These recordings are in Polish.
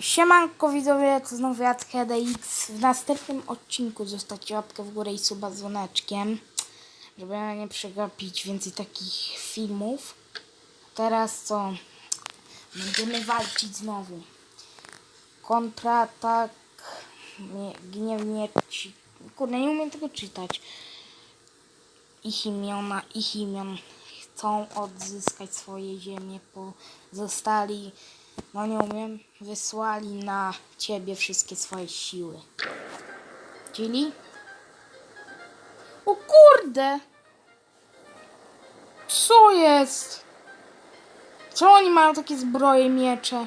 Siemanko widzowie, to znowu ja KDX. W następnym odcinku zostawcie łapkę w górę i suba z dzwoneczkiem, żeby nie przegapić więcej takich filmów. Teraz co? Będziemy walczyć znowu. Kontratak, nie, gniewnie, kurde nie umiem tego czytać. Ich imiona, ich imion chcą odzyskać swoje ziemie, pozostali, no nie umiem, wysłali na ciebie wszystkie swoje siły. Czyli? O kurde! Co jest? Czemu oni mają takie zbroje, miecze?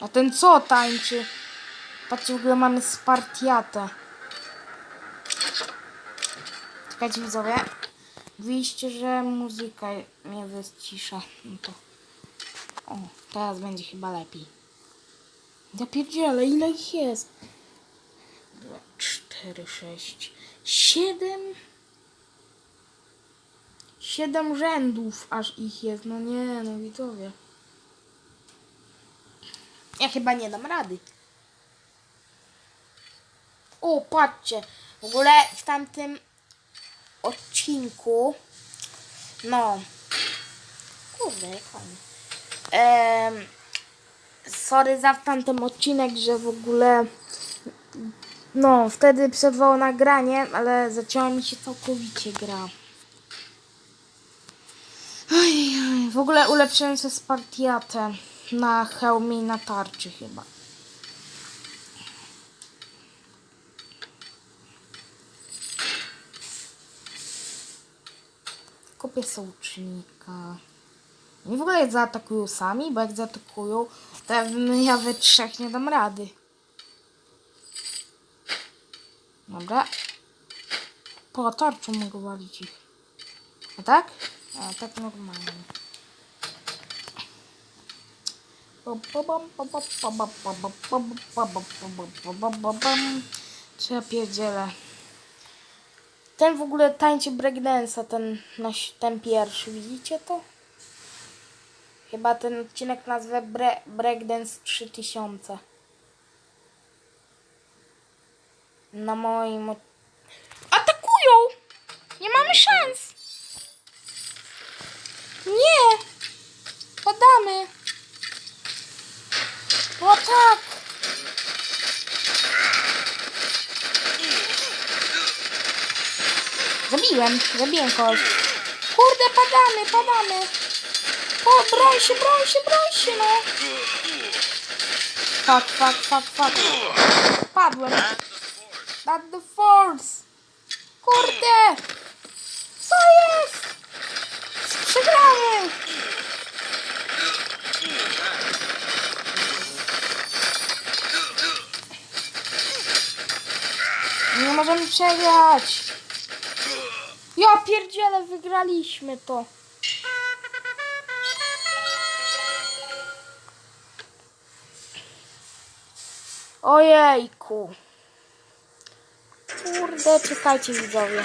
A ten co tańczy? Patrzcie, w ogóle mamy Spartiatę. Czekajcie widzowie. Widzicie, że muzyka mnie wycisza. No to... O, teraz będzie chyba lepiej. Ja pierdzielę, ile ich jest? Dwa, cztery, sześć, siedem... Siedem rzędów aż ich jest. No nie, no widzowie. Ja chyba nie dam rady. O, patrzcie. W ogóle w tamtym odcinku. No. Kurde, jak fajnie. Em, sorry za tamten odcinek, że w ogóle. No, wtedy przerwało nagranie, ale zaczęła mi się całkowicie gra. Oj, w ogóle ulepszyłem sobie Spartiatę na hełmie i na tarczy chyba. Kupię sołcznika. Oni w ogóle jak zaatakują sami, bo jak zaatakują, to ja, we trzech nie dam rady. Dobra. Po tarczą mogę walić ich. A tak? A tak normalnie. Ja pierdzielę? Ten w ogóle tańczy breakdance'a, ten, ten pierwszy, widzicie to? Chyba ten odcinek nazwę Bre Breakdance 3000. Na moim... Atakują! Nie mamy szans! Nie! Padamy! O tak! Zabiłem, zabiłem kogoś. Kurde, padamy, padamy. O, broń się, broń się, broń się, no. Fuck, fuck, fuck, fuck. Padłem. Not the force. Kurde. Co jest? Przegramy. Nie możemy przegrać. Ja pierdzielę, wygraliśmy to. Ojejku. Kurde, czekajcie widzowie.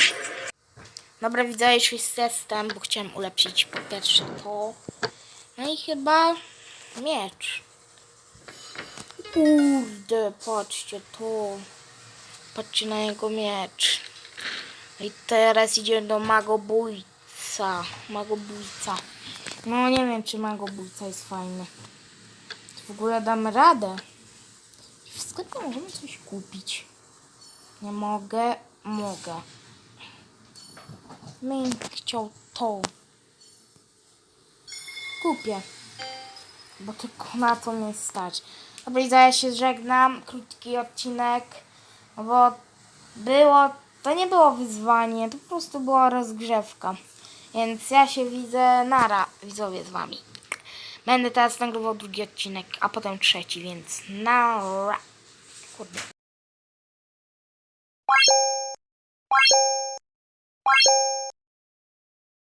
Dobra widzowie, już jest testem, bo chciałem ulepszyć po pierwsze to. No i chyba miecz. Kurde, patrzcie to. Patrzcie na jego miecz. I teraz idziemy do magobójca. Magobójca. No nie wiem, czy magobójca jest fajny. Czy w ogóle dam radę? W sklepie możemy coś kupić. Nie mogę. Mogę. Bym chciał to. Kupię. Bo tylko na to mnie stać. Dobra, ja się żegnam. Krótki odcinek. Bo było, to nie było wyzwanie, to po prostu była rozgrzewka. Więc ja się widzę nara, widzowie z wami. Będę teraz nagrywał drugi odcinek, a potem trzeci, więc nara. Kurde.